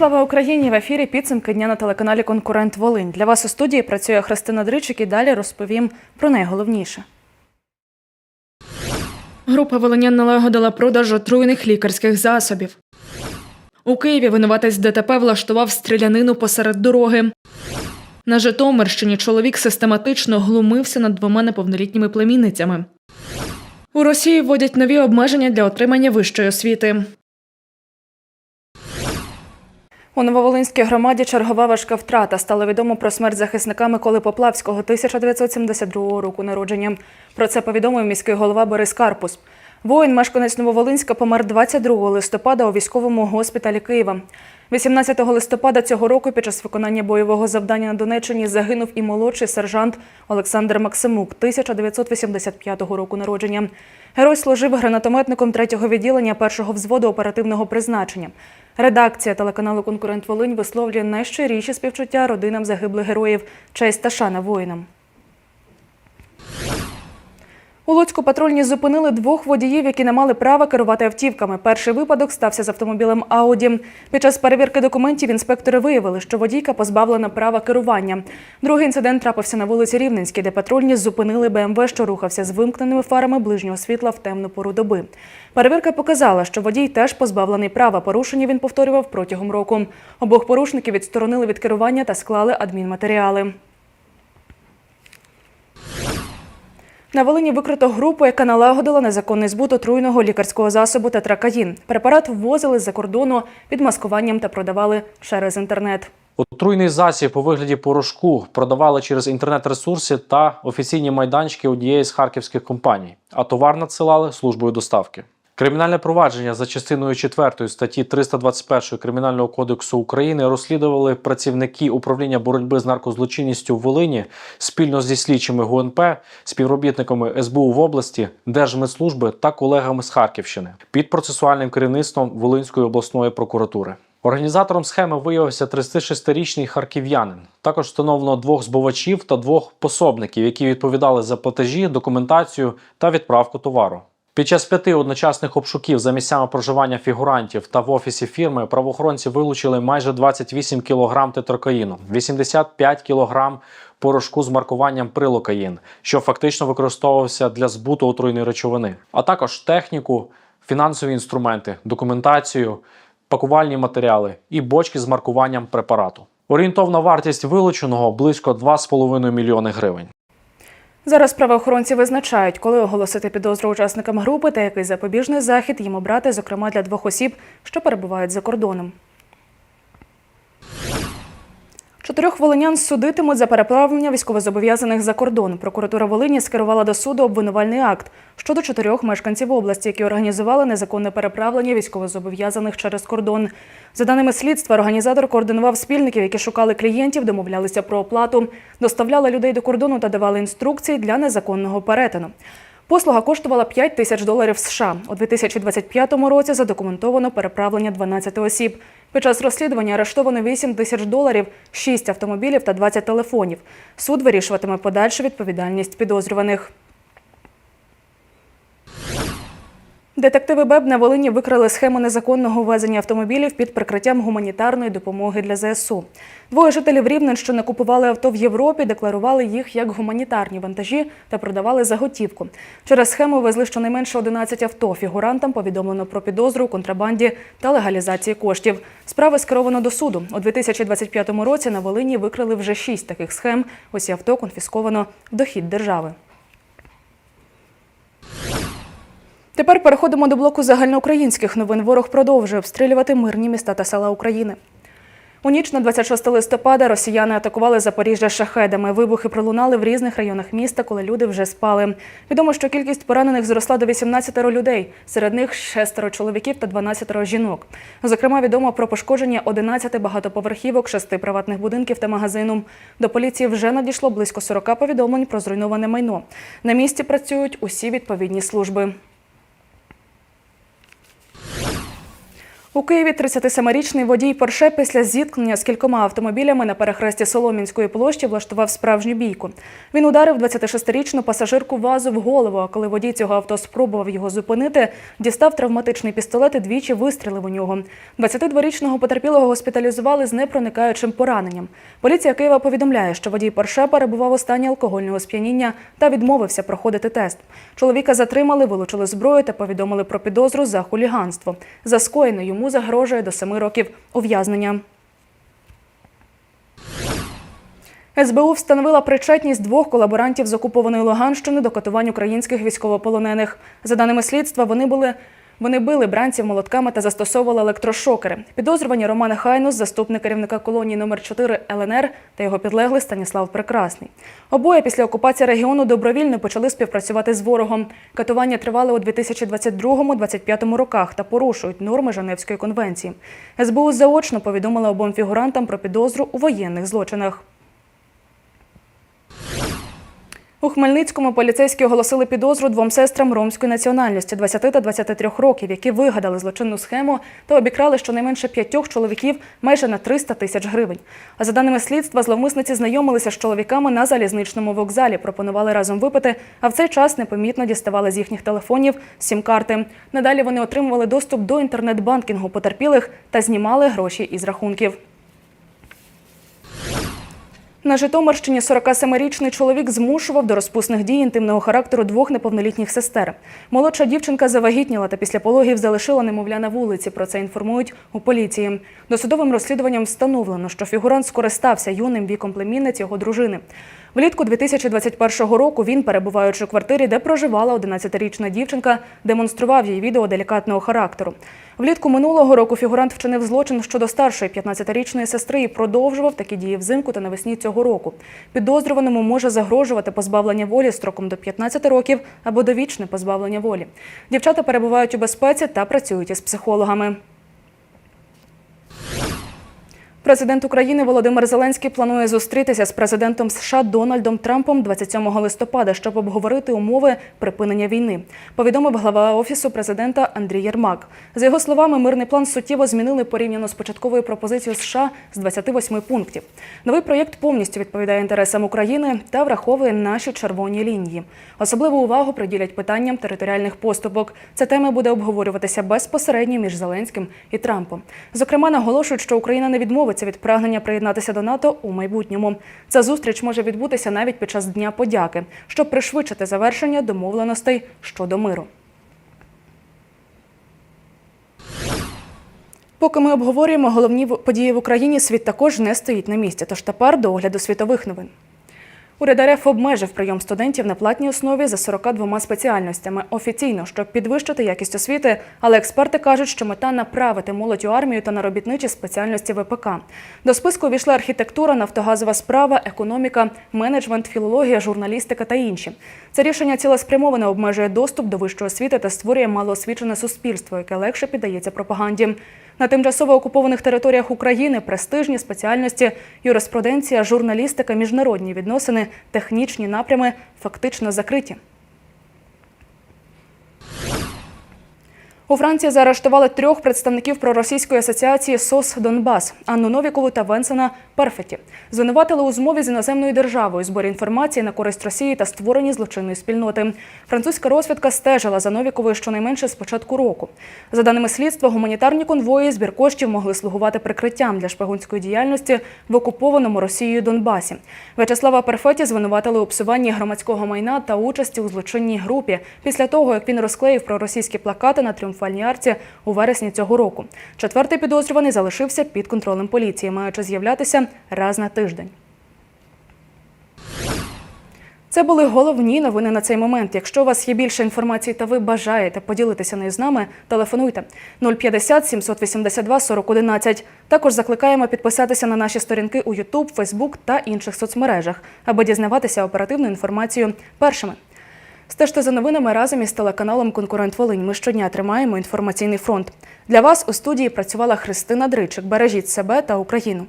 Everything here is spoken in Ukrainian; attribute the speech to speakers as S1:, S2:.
S1: слава Україні! В ефірі підсумки дня на телеканалі Конкурент Волинь. Для вас у студії працює Христина Дричик і далі розповім про найголовніше. Група волинян налагодила продаж отруйних лікарських засобів. У Києві винуватець ДТП влаштував стрілянину посеред дороги. На Житомирщині чоловік систематично глумився над двома неповнолітніми племінницями. У Росії вводять нові обмеження для отримання вищої освіти. У Нововолинській громаді чергова важка втрата. Стало відомо про смерть захисника Миколи Поплавського 1972 року народження. Про це повідомив міський голова Борис Карпус. Воїн, мешканець Нововолинська, помер 22 листопада у військовому госпіталі Києва. 18 листопада цього року під час виконання бойового завдання на Донеччині загинув і молодший сержант Олександр Максимук 1985 року народження. Герой служив гранатометником 3-го відділення першого взводу оперативного призначення. Редакція телеканалу Конкурент Волинь висловлює найщиріші співчуття родинам загиблих героїв. Честь та шана воїнам. У Луцьку патрульні зупинили двох водіїв, які не мали права керувати автівками. Перший випадок стався з автомобілем Ауді. Під час перевірки документів інспектори виявили, що водійка позбавлена права керування. Другий інцидент трапився на вулиці Рівненській, де патрульні зупинили БМВ, що рухався з вимкненими фарами ближнього світла в темну пору доби. Перевірка показала, що водій теж позбавлений права. Порушення він повторював протягом року. Обох порушників відсторонили від керування та склали адмінматеріали. На Волині викрито групу, яка налагодила незаконний збут отруйного лікарського засобу тетракаїн. Препарат ввозили з-за кордону під маскуванням та продавали через інтернет.
S2: Отруйний засіб у вигляді порошку продавали через інтернет-ресурси та офіційні майданчики однієї з харківських компаній, а товар надсилали службою доставки. Кримінальне провадження за частиною 4 статті 321 Кримінального кодексу України розслідували працівники управління боротьби з наркозлочинністю в Волині спільно зі слідчими ГУНП, співробітниками СБУ в області, Держмедслужби та колегами з Харківщини під процесуальним керівництвом Волинської обласної прокуратури. Організатором схеми виявився 36-річний харків'янин. Також встановлено двох збувачів та двох пособників, які відповідали за платежі, документацію та відправку товару. Під час п'яти одночасних обшуків за місцями проживання фігурантів та в офісі фірми правоохоронці вилучили майже 28 кг тетракаїну, 85 кг порошку з маркуванням прилокаїн, що фактично використовувався для збуту отруйної речовини, а також техніку, фінансові інструменти, документацію, пакувальні матеріали і бочки з маркуванням препарату. Орієнтовна вартість вилученого близько 2,5 мільйони гривень.
S1: Зараз правоохоронці визначають, коли оголосити підозру учасникам групи та який запобіжний захід їм обрати, зокрема для двох осіб, що перебувають за кордоном. Чотирьох волинян судитимуть за переправлення військовозобов'язаних за кордон. Прокуратура Волині скерувала до суду обвинувальний акт щодо чотирьох мешканців області, які організували незаконне переправлення військовозобов'язаних через кордон. За даними слідства, організатор координував спільників, які шукали клієнтів, домовлялися про оплату, доставляли людей до кордону та давали інструкції для незаконного перетину. Послуга коштувала 5 тисяч доларів США. У 2025 році задокументовано переправлення 12 осіб. Під час розслідування арештовано 8 тисяч доларів, 6 автомобілів та 20 телефонів. Суд вирішуватиме подальшу відповідальність підозрюваних. Детективи БЕБ на Волині викрили схему незаконного ввезення автомобілів під прикриттям гуманітарної допомоги для ЗСУ. Двоє жителів Рівненщини купували авто в Європі, декларували їх як гуманітарні вантажі та продавали за готівку. Через схему везли щонайменше 11 авто. Фігурантам повідомлено про підозру контрабанді та легалізації коштів. Справи скеровано до суду. У 2025 році на Волині викрили вже шість таких схем. Усі авто конфісковано в дохід держави. Тепер переходимо до блоку загальноукраїнських новин. Ворог продовжує обстрілювати мирні міста та села України. У ніч на 26 листопада росіяни атакували Запоріжжя шахедами. Вибухи пролунали в різних районах міста, коли люди вже спали. Відомо, що кількість поранених зросла до 18 людей. Серед них шестеро чоловіків та 12 жінок. Зокрема, відомо про пошкодження 11 багатоповерхівок, 6 приватних будинків та магазину. До поліції вже надійшло близько 40 повідомлень про зруйноване майно. На місці працюють усі відповідні служби. У Києві 37-річний водій Порше після зіткнення з кількома автомобілями на перехресті Соломінської площі влаштував справжню бійку. Він ударив 26-річну пасажирку вазу в голову. А коли водій цього авто спробував його зупинити, дістав травматичний пістолет і двічі вистрілив у нього. 22-річного потерпілого госпіталізували з непроникаючим пораненням. Поліція Києва повідомляє, що водій Порше перебував у стані алкогольного сп'яніння та відмовився проходити тест. Чоловіка затримали, вилучили зброю та повідомили про підозру за хуліганство. За скоєне йому загрожує до семи років ув'язнення. СБУ встановила причетність двох колаборантів з окупованої Луганщини до катувань українських військовополонених. За даними слідства, вони були. Вони били бранців молотками та застосовували електрошокери. Підозрювані Роман Хайнус, заступник керівника колонії номер 4 ЛНР та його підлеглий Станіслав Прекрасний. Обоє після окупації регіону добровільно почали співпрацювати з ворогом. Катування тривали у 2022-2025 роках та порушують норми Женевської конвенції. СБУ заочно повідомила обом фігурантам про підозру у воєнних злочинах. У Хмельницькому поліцейські оголосили підозру двом сестрам ромської національності 20 та 23 років, які вигадали злочинну схему та обікрали щонайменше п'ятьох чоловіків майже на 300 тисяч гривень. А за даними слідства, зловмисниці знайомилися з чоловіками на залізничному вокзалі, пропонували разом випити, а в цей час непомітно діставали з їхніх телефонів сім-карти. Надалі вони отримували доступ до інтернет-банкінгу потерпілих та знімали гроші із рахунків. На Житомирщині 47-річний чоловік змушував до розпусних дій інтимного характеру двох неповнолітніх сестер. Молодша дівчинка завагітніла та після пологів залишила немовля на вулиці. Про це інформують у поліції. Досудовим розслідуванням встановлено, що фігурант скористався юним віком племінниць його дружини. Влітку 2021 року він, перебуваючи у квартирі, де проживала 11-річна дівчинка, демонстрував їй відео делікатного характеру. Влітку минулого року фігурант вчинив злочин щодо старшої 15-річної сестри і продовжував такі дії взимку та навесні цього року. Підозрюваному може загрожувати позбавлення волі строком до 15 років або довічне позбавлення волі. Дівчата перебувають у безпеці та працюють із психологами. Президент України Володимир Зеленський планує зустрітися з президентом США Дональдом Трампом 27 листопада, щоб обговорити умови припинення війни. Повідомив глава офісу президента Андрій Єрмак. За його словами, мирний план суттєво змінили порівняно з початковою пропозицією США з 28 пунктів. Новий проєкт повністю відповідає інтересам України та враховує наші червоні лінії. Особливу увагу приділять питанням територіальних поступок. Ця тема буде обговорюватися безпосередньо між Зеленським і Трампом. Зокрема, наголошують, що Україна не відмовиться від прагнення приєднатися до НАТО у майбутньому. Ця зустріч може відбутися навіть під час Дня подяки, щоб пришвидшити завершення домовленостей щодо миру. Поки ми обговорюємо головні події в Україні, світ також не стоїть на місці. Тож тепер до огляду світових новин. Уряд РФ обмежив прийом студентів на платній основі за 42 спеціальностями офіційно, щоб підвищити якість освіти. Але експерти кажуть, що мета направити молодь у армію та на робітничі спеціальності ВПК. До списку увійшли архітектура, нафтогазова справа, економіка, менеджмент, філологія, журналістика та інші. Це рішення цілеспрямовано обмежує доступ до вищої освіти та створює малоосвічене суспільство, яке легше піддається пропаганді. На тимчасово окупованих територіях України престижні спеціальності, юриспруденція, журналістика, міжнародні відносини, технічні напрями фактично закриті. У Франції заарештували трьох представників проросійської асоціації СОС Донбас Анну Новікову та Венсена Перфеті. Звинуватили у змові з іноземною державою, зборі інформації на користь Росії та створенні злочинної спільноти. Французька розвідка стежила за Новіковою щонайменше з початку року. За даними слідства, гуманітарні конвої збір коштів могли слугувати прикриттям для шпигунської діяльності в окупованому Росією Донбасі. В'ячеслава Перфеті звинуватили у псуванні громадського майна та участі у злочинній групі після того, як він розклеїв проросійські плакати на тріумфальній арці у вересні цього року. Четвертий підозрюваний залишився під контролем поліції, маючи з'являтися раз на тиждень. Це були головні новини на цей момент. Якщо у вас є більше інформації та ви бажаєте поділитися нею з нами, телефонуйте 050 782 4011. Також закликаємо підписатися на наші сторінки у YouTube, Facebook та інших соцмережах, аби дізнаватися оперативну інформацію першими. Стежте за новинами разом із телеканалом Конкурент Волинь. Ми щодня тримаємо інформаційний фронт. Для вас у студії працювала Христина Дричик. Бережіть себе та Україну.